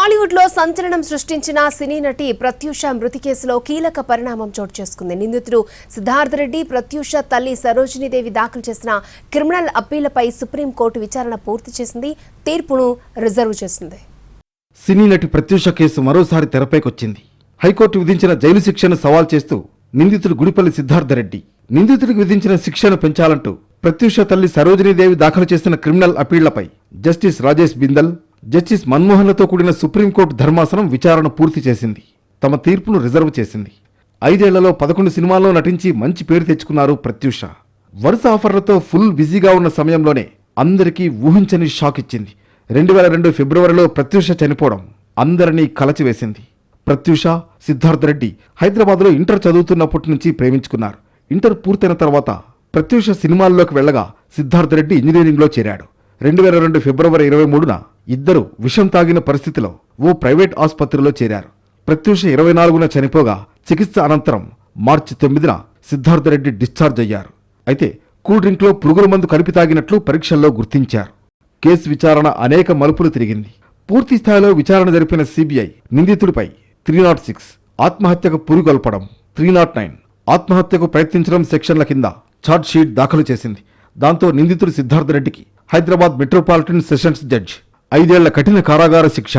టాలీవుడ్లో సంచలనం సృష్టించిన సినీ నటి ప్రత్యూష మృతి కేసులో కీలక పరిణామం చోటు చేసుకుంది. నిందితుడు సిద్ధార్థ రెడ్డి ప్రత్యూష తల్లి సరోజినీదేవి దాఖలు చేసిన క్రిమినల్ అప్పీలపై సుప్రీంకోర్టు విచారణ పూర్తి చేసింది. తీర్పును రిజర్వ్ చేసింది. సినీ నటి ప్రత్యూష కేసు మరోసారి తెరపైకొచ్చింది. హైకోర్టు విధించిన జైలు శిక్షను సవాల్ చేస్తూ నిందితుడు గుడిపల్లి సిద్ధార్థ రెడ్డి. నిందితుడికి విధించిన శిక్షను పెంచాలంటూ ప్రత్యూష తల్లి సరోజినీదేవి దాఖలు చేసిన క్రిమినల్ అప్పీళ్ళపై జస్టిస్ రాజేష్ బిందల్ జస్టిస్ మన్మోహన్లతో కూడిన సుప్రీంకోర్టు ధర్మాసనం విచారణ పూర్తి చేసింది. తమ తీర్పును రిజర్వ్ చేసింది. ఐదేళ్ళలో పదకొండు సినిమాల్లో నటించి మంచి పేరు తెచ్చుకున్నారు ప్రత్యూష. వరుస ఆఫర్లతో ఫుల్ బిజీగా ఉన్న సమయంలోనే అందరికీ ఊహించని షాక్ ఇచ్చింది. రెండు వేల రెండు ఫిబ్రవరిలో ప్రత్యూష చనిపోవడం అందరినీ కలచివేసింది. ప్రత్యూష సిద్ధార్థ రెడ్డి హైదరాబాద్లో ఇంటర్ చదువుతున్నప్పటి నుంచి ప్రేమించుకున్నారు. ఇంటర్ పూర్తయిన తర్వాత ప్రత్యూష సినిమాల్లోకి వెళ్ళగా సిద్ధార్థ రెడ్డి ఇంజనీరింగ్లో చేరాడు. రెండు వేల రెండు ఫిబ్రవరి ఇరవై మూడున ఇద్దరు విషం తాగిన పరిస్థితిలో ఓ ప్రైవేట్ ఆసుపత్రిలో చేరారు. ప్రత్యూష ఇరవై నాలుగున చనిపోగా చికిత్స అనంతరం మార్చి తొమ్మిదిన సిద్ధార్థ రెడ్డి డిశ్చార్జ్ అయ్యారు. అయితే కూల్ డ్రింక్లో పురుగుల మందు కలిపి తాగినట్లు పరీక్షల్లో గుర్తించారు. కేసు విచారణ అనేక మలుపులు తిరిగింది. పూర్తి స్థాయిలో విచారణ జరిపిన సిబిఐ నిందితుడిపై త్రీ నాట్ సిక్స్ ఆత్మహత్యకు పురుగొల్పడం త్రీ నాట్ నైన్ ఆత్మహత్యకు ప్రయత్నించడం సెక్షన్ల కింద ఛార్జ్ షీట్ దాఖలు చేసింది. దాంతో నిందితుడు సిద్ధార్థ రెడ్డికి హైదరాబాద్ మెట్రోపాలిటన్ సెషన్స్ జడ్జ్. ఐదేళ్ళ కఠిన కారాగార శిక్ష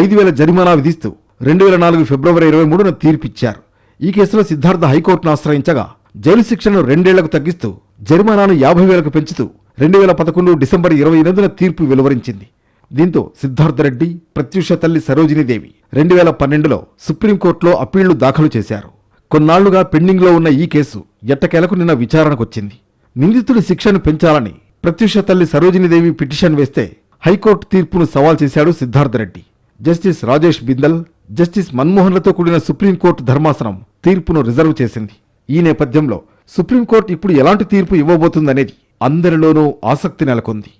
ఐదు వేల జరిమానా విధిస్తూ రెండు వేల నాలుగు ఫిబ్రవరి ఇరవై మూడున తీర్పిచ్చారు. ఈ కేసులో సిద్ధార్థ హైకోర్టును ఆశ్రయించగా జైలు శిక్షను రెండేళ్ళకు తగ్గిస్తూ జరిమానాను యాభై వేలకు పెంచుతూ రెండు వేల పదకొండు డిసెంబర్ ఇరవై ఎనిమిదిన తీర్పు వెలువరించింది. దీంతో సిద్ధార్థ రెడ్డి ప్రత్యూష తల్లి సరోజినీదేవి రెండు వేల పన్నెండులో సుప్రీంకోర్టులో అప్పీళ్ళు దాఖలు చేశారు. కొన్నాళ్ళుగా పెండింగ్లో ఉన్న ఈ కేసు ఎట్టకేలకు నిన్న విచారణకొచ్చింది. నిందితుడి శిక్షను పెంచాలని ప్రత్యూష తల్లి సరోజినీదేవి పిటిషన్ వేస్తే హైకోర్టు తీర్పును సవాల్ చేశాడు సిద్ధార్థ రెడ్డి. జస్టిస్ రాజేష్ బిందల్ జస్టిస్ మన్మోహన్లతో కూడిన సుప్రీంకోర్టు ధర్మాసనం తీర్పును రిజర్వ్ చేసింది. ఈ నేపథ్యంలో సుప్రీంకోర్టు ఇప్పుడు ఎలాంటి తీర్పు ఇవ్వబోతుందనేది అందరిలోనూ ఆసక్తి నెలకొంది.